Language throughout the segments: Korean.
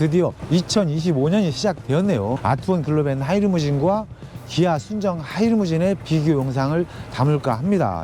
드디어 2025년이 시작되었네요. 아트원 글로벤 하이리무진과 기아 순정 하이리무진의 비교 영상을 담을까 합니다.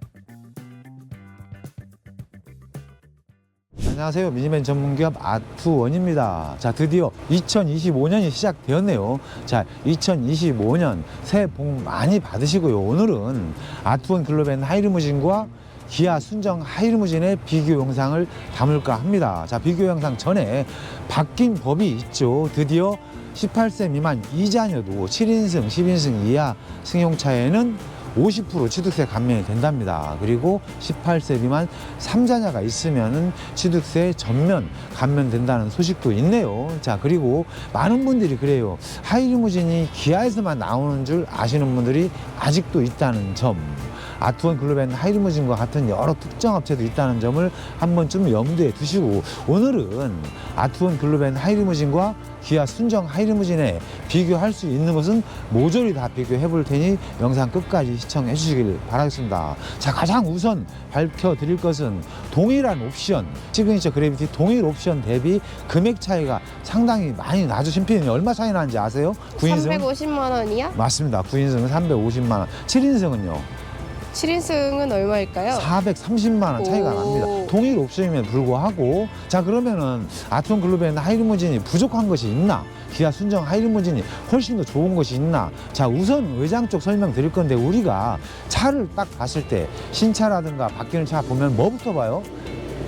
안녕하세요. 미니맨 전문기업 아트원입니다. 자, 드디어 2025년이 시작되었네요. 자, 2025년 새해 복 많이 받으시고요. 오늘은 아트원 글로벤 하이리무진과 기아 순정 하이리무진의 비교 영상을 담을까 합니다. 자, 비교 영상 전에 바뀐 법이 있죠. 드디어 18세 미만 이자녀도 7인승, 10인승 이하 승용차에는 50% 취득세 감면이 된답니다. 그리고 18세 미만 3자녀가 있으면은 취득세 전면 감면된다는 소식도 있네요. 자, 그리고 많은 분들이 그래요. 하이리무진이 기아에서만 나오는 줄 아시는 분들이 아직도 있다는 점. 아트원 글로벤 하이리무진과 같은 여러 특정 업체도 있다는 점을 한 번쯤 염두에 두시고 오늘은 아트원 글로벤 하이리무진과 기아 순정 하이리무진에 비교할 수 있는 것은 모조리 다 비교해 볼 테니 영상 끝까지 시청해 주시길 바라겠습니다. 자, 가장 우선 밝혀 드릴 것은 동일한 옵션, 시그니처 그래비티 동일 옵션 대비 금액 차이가 상당히 많이 나죠. 심피디님 얼마 차이 나는지 아세요? 9인승? 350만 원이야? 맞습니다. 9인승은 350만 원. 7인승은요? 7인승은 얼마일까요? 430만 원 차이가 오. 납니다. 동일 옵션임에도 불구하고 자 그러면은 아트원 글로벤 하이리무진이 부족한 것이 있나? 기아 순정 하이리무진이 훨씬 더 좋은 것이 있나? 자 우선 외장 쪽 설명 드릴 건데 우리가 차를 딱 봤을 때 신차라든가 바뀌는 차 보면 뭐부터 봐요?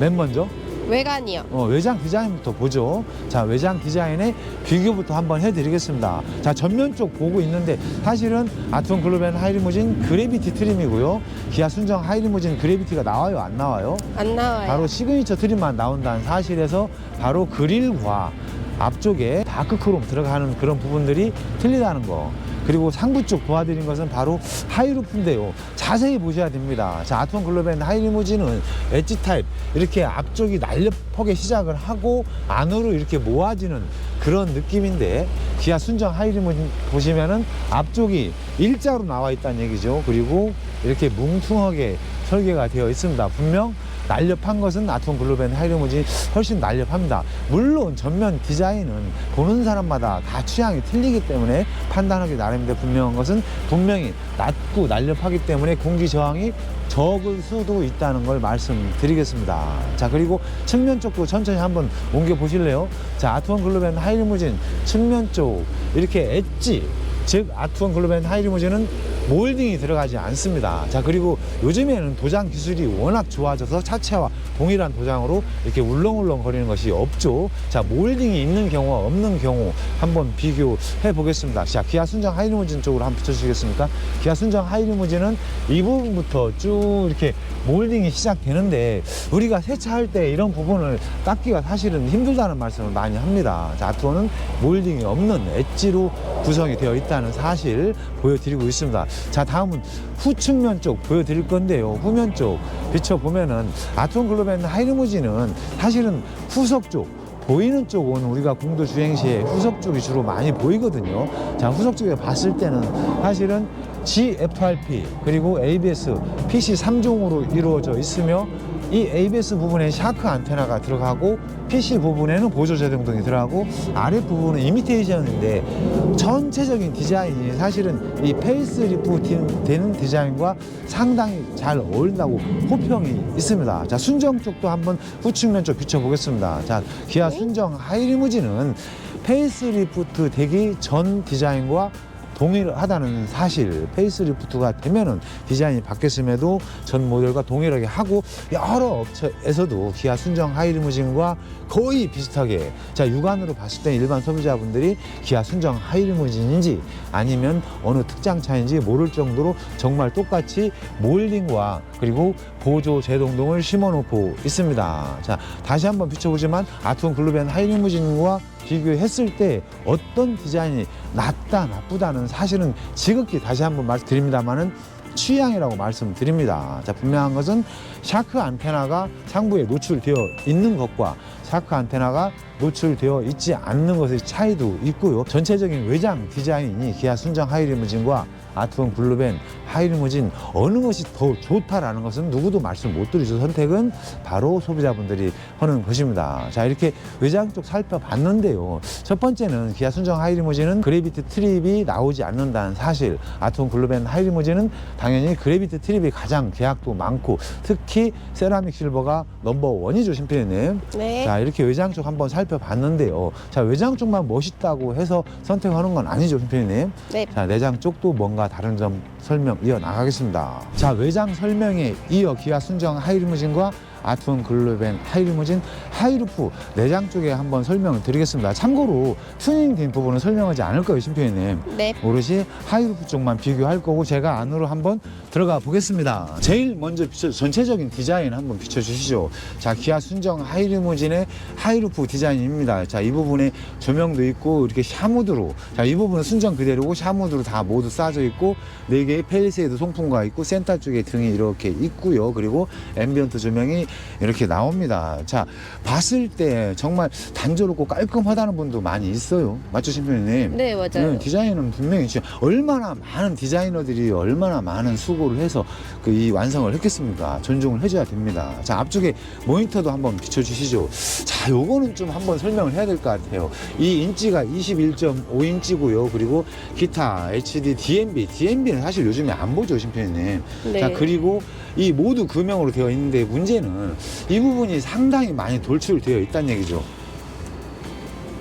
맨 먼저 외관이요. 어, 외장 디자인부터 보죠. 자, 외장 디자인의 비교부터 한번 해드리겠습니다. 자, 전면 쪽 보고 있는데 사실은 아트원 글로벤 하이리무진 그래비티 트림이고요. 기아 순정 하이리무진 그래비티가 나와요, 안 나와요? 안 나와요. 바로 시그니처 트림만 나온다는 사실에서 바로 그릴과 앞쪽에 다크크롬 들어가는 그런 부분들이 틀리다는 거. 그리고 상부 쪽 도와드린 것은 바로 하이루프인데요. 자세히 보셔야 됩니다. 자, 아트원 글로벤 하이리무진은 엣지 타입 이렇게 앞쪽이 날렵하게 시작을 하고 안으로 이렇게 모아지는 그런 느낌인데 기아 순정 하이리무진 보시면은 앞쪽이 일자로 나와 있다는 얘기죠. 그리고 이렇게 뭉퉁하게 설계가 되어 있습니다. 분명 날렵한 것은 아트원 글로벤 하이리무진이 훨씬 날렵합니다. 물론 전면 디자인은 보는 사람마다 다 취향이 틀리기 때문에 판단하기 나름인데 분명한 것은 분명히 낮고 날렵하기 때문에 공기 저항이 적을 수도 있다는 걸 말씀드리겠습니다. 자 그리고 측면 쪽도 천천히 한번 옮겨 보실래요? 자 아트원 글로벤 하이리무진 측면 쪽 이렇게 엣지 즉 아트원 글로벤 하이리무진은 몰딩이 들어가지 않습니다. 자 그리고 요즘에는 도장 기술이 워낙 좋아져서 차체와 동일한 도장으로 이렇게 울렁울렁 거리는 것이 없죠. 자 몰딩이 있는 경우와 없는 경우 한번 비교해 보겠습니다. 자 기아 순정 하이리무진 쪽으로 한번 붙여주시겠습니까? 기아 순정 하이리무진은 이 부분부터 쭉 이렇게 몰딩이 시작되는데 우리가 세차할 때 이런 부분을 닦기가 사실은 힘들다는 말씀을 많이 합니다. 자 아트원은 몰딩이 없는 엣지로 구성이 되어 있다는 사실 보여드리고 있습니다. 자 다음은 후측면 쪽 보여드릴 건데요. 후면 쪽 비춰보면은 아트원 글로벤 하이리무진은 사실은 후석 쪽 보이는 쪽은 우리가 공도 주행 시에 후석 쪽이 주로 많이 보이거든요. 자, 후석 쪽에 봤을 때는 사실은 GFRP 그리고 ABS PC 3종으로 이루어져 있으며 이 ABS 부분에 샤크 안테나가 들어가고 PC 부분에는 보조 제동등이 들어가고 아래 부분은 이미테이션인데 전체적인 디자인이 사실은 이 페이스리프트 되는 디자인과 상당히 잘 어울린다고 호평이 있습니다. 자, 순정 쪽도 한번 후측면 쪽 비춰보겠습니다. 자, 기아 순정 하이리무진은 페이스리프트 되기 전 디자인과 동일하다는 사실 페이스리프트가 되면은 디자인이 바뀌었음에도 전 모델과 동일하게 하고 여러 업체에서도 기아 순정 하이리무진과 거의 비슷하게 자 육안으로 봤을 때 일반 소비자분들이 기아 순정 하이리무진인지 아니면 어느 특장 차인지 모를 정도로 정말 똑같이 몰딩과 그리고 보조 제동등을 심어 놓고 있습니다. 자 다시 한번 비춰보지만 아트원 글로벤 하이리무진과 비교했을 때 어떤 디자인이 낫다 나쁘다는 사실은 지극히 다시 한번 말씀드립니다만은 취향이라고 말씀드립니다. 자 분명한 것은 샤크 안테나가 상부에 노출되어 있는 것과 샤크 안테나가 노출되어 있지 않는 것의 차이도 있고요. 전체적인 외장 디자인이 기아 순정 하이리무진과 아트원 블루벤 하이리무진 어느 것이 더 좋다라는 것은 누구도 말씀 못 드리죠. 선택은 바로 소비자분들이 하는 것입니다. 자 이렇게 외장 쪽 살펴봤는데요. 첫 번째는 기아 순정 하이리무진은 그래비티 트립이 나오지 않는다는 사실. 아트원 블루벤 하이리무진은 당연히 그래비티 트립이 가장 계약도 많고 특히 세라믹 실버가 넘버 원이죠, 심피디님. 네. 자 이렇게 외장 쪽 한번 살펴봤는데요. 자 외장 쪽만 멋있다고 해서 선택하는 건 아니죠, 심피디님. 네. 자 내장 쪽도 뭔가 다른 점 설명 이어 나가겠습니다. 자 외장 설명에 이어 기아 순정 하이리무진과 아트원 글로벤 하이리무진 하이루프 내장 쪽에 한번 설명을 드리겠습니다. 참고로 튜닝 된 부분은 설명하지 않을 거예요, 심표님. 네. 오롯이 하이루프 쪽만 비교할 거고 제가 안으로 한번 들어가 보겠습니다. 제일 먼저 비춰 전체적인 디자인 한번 비춰주시죠. 자 기아 순정 하이리무진의 하이루프 디자인입니다. 자 이 부분에 조명도 있고 이렇게 샤무드로 자 이 부분은 순정 그대로고 샤무드로 다 모두 쌓여 있고 네 개의 펠리세이드 송풍과 있고 센터 쪽에 등이 이렇게 있고요. 그리고 앰비언트 조명이 이렇게 나옵니다. 자 봤을 때 정말 단조롭고 깔끔하다는 분도 많이 있어요. 맞죠, 신표님? 네, 맞아요. 네, 디자인은 분명히 진짜 얼마나 많은 디자이너들이 얼마나 많은 수고를 해서 그 이 완성을 했겠습니까? 존중을 해줘야 됩니다. 자, 앞쪽에 모니터도 한번 비춰주시죠. 자, 요거는 좀 한번 설명을 해야 될 것 같아요. 이 인치가 21.5인치고요. 그리고 기타 HD DMB, DMB는 사실 요즘에 안 보죠, 심표님. 네. 자, 그리고 이 모두 금형으로 되어 있는데 문제는 이 부분이 상당히 많이 돌출되어 있다는 얘기죠.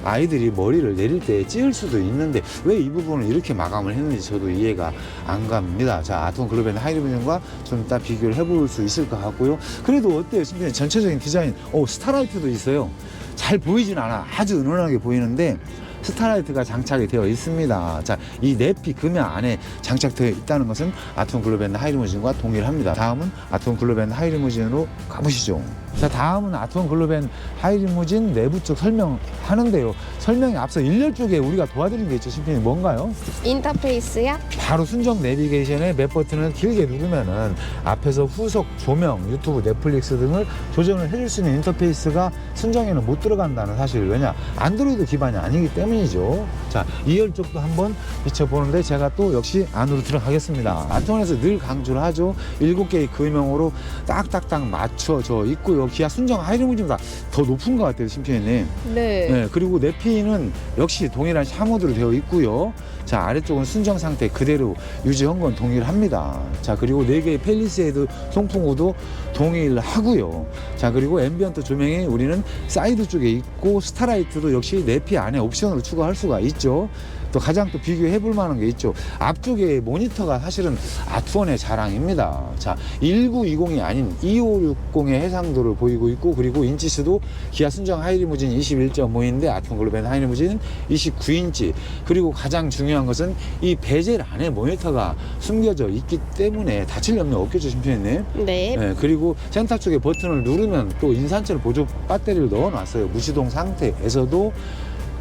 아이들이 머리를 내릴 때 찌을 수도 있는데 왜 이 부분을 이렇게 마감을 했는지 저도 이해가 안 갑니다. 자, 아톰 글로벤 하이리브전과 좀 이따 비교를 해볼 수 있을 것 같고요. 그래도 어때요? 심지어 전체적인 디자인, 오, 스타라이트도 있어요. 잘 보이진 않아. 아주 은은하게 보이는데 스타라이트가 장착이 되어 있습니다. 자, 이 네피 금형 안에 장착되어 있다는 것은 아톰 글로벤 하이리무진과 동일합니다. 다음은 아톰 글로벤 하이리무진으로 가보시죠. 자, 다음은 아톰 글로벤 하이리무진 내부 쪽 설명하는데요. 설명에 앞서 일렬 쪽에 우리가 도와드린 게 있죠. 심표님 뭔가요? 인터페이스야? 바로 순정 내비게이션의 맵 버튼을 길게 누르면은 앞에서 후속 조명, 유튜브, 넷플릭스 등을 조정을 해줄 수 있는 인터페이스가 순정에는 못 들어간다는 사실. 왜냐? 안드로이드 기반이 아니기 때문 이죠. 자, 2열 쪽도 한번 비춰보는데 제가 또 역시 안으로 들어가겠습니다. 아톤에서 늘 강조를 하죠. 7개의 금형으로 딱딱딱 맞춰져 있고요. 기아 순정 하이리무진보다 더 높은 것 같아요, 심표님. 네. 네, 그리고 내피는 역시 동일한 샤모드로 되어 있고요. 자, 아래쪽은 순정 상태 그대로 유지한 건 동일합니다. 자, 그리고 네 개의 펠리세이드 송풍구도 동일하고요. 자, 그리고 앰비언트 조명이 우리는 사이드 쪽에 있고 스타라이트도 역시 내피 안에 옵션으로 추가할 수가 있죠. 또 가장 또 비교해 볼 만한 게 있죠. 앞쪽에 모니터가 사실은 아트원의 자랑입니다. 자, 1920이 아닌 2560의 해상도를 보이고 있고 그리고 인치수도 기아 순정 하이리무진 21.5인데 아트원 글로벤 하이리무진 29인치 그리고 가장 중요한 것은 이 베젤 안에 모니터가 숨겨져 있기 때문에 다칠 염려 없겠죠, 심표님? 네. 네, 그리고 센터 쪽에 버튼을 누르면 또 인산철 보조 배터리를 넣어 놨어요. 무시동 상태에서도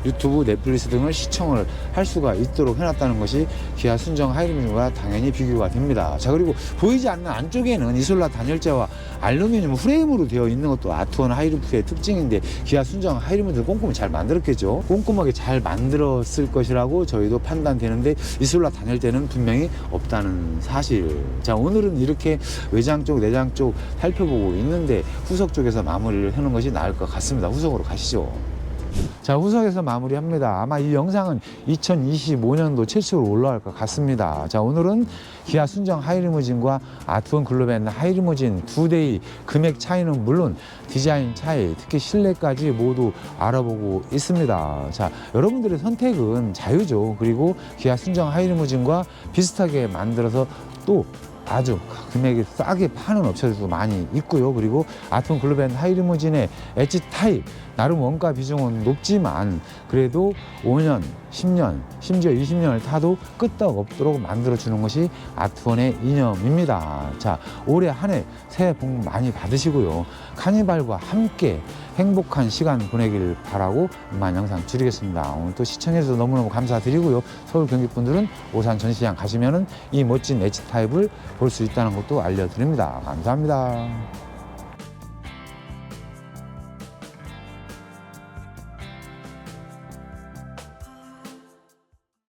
유튜브, 넷플릭스 등을 시청을 할 수가 있도록 해놨다는 것이 기아 순정 하이리무진과 당연히 비교가 됩니다. 자 그리고 보이지 않는 안쪽에는 이솔라 단열재와 알루미늄 프레임으로 되어 있는 것도 아트원 하이루프의 특징인데 기아 순정 하이리무진 꼼꼼히 잘 만들었겠죠. 꼼꼼하게 잘 만들었을 것이라고 저희도 판단되는데 이솔라 단열재는 분명히 없다는 사실. 자 오늘은 이렇게 외장 쪽, 내장 쪽 살펴보고 있는데 후석 쪽에서 마무리를 하는 것이 나을 것 같습니다. 후석으로 가시죠. 자 후석에서 마무리합니다. 아마 이 영상은 2025년도 최초로 올라갈 것 같습니다. 자 오늘은 기아 순정 하이리무진과 아트원 글로벤 하이리무진 두 대의 금액 차이는 물론 디자인 차이, 특히 실내까지 모두 알아보고 있습니다. 자 여러분들의 선택은 자유죠. 그리고 기아 순정 하이리무진과 비슷하게 만들어서 또 아주 금액이 싸게 파는 업체들도 많이 있고요. 그리고 아톰 글로벤 하이리무진의 엣지 타입 나름 원가 비중은 높지만 그래도 5년, 10년, 심지어 20년을 타도 끄떡 없도록 만들어주는 것이 아트원의 이념입니다. 자, 올해 한 해 새해 복 많이 받으시고요. 카니발과 함께 행복한 시간 보내길 바라고 이만 영상 줄이겠습니다. 오늘 또 시청해주셔서 너무너무 감사드리고요. 서울 경기 분들은 오산 전시장 가시면은 이 멋진 엣지 타입을 볼 수 있다는 것도 알려드립니다. 감사합니다.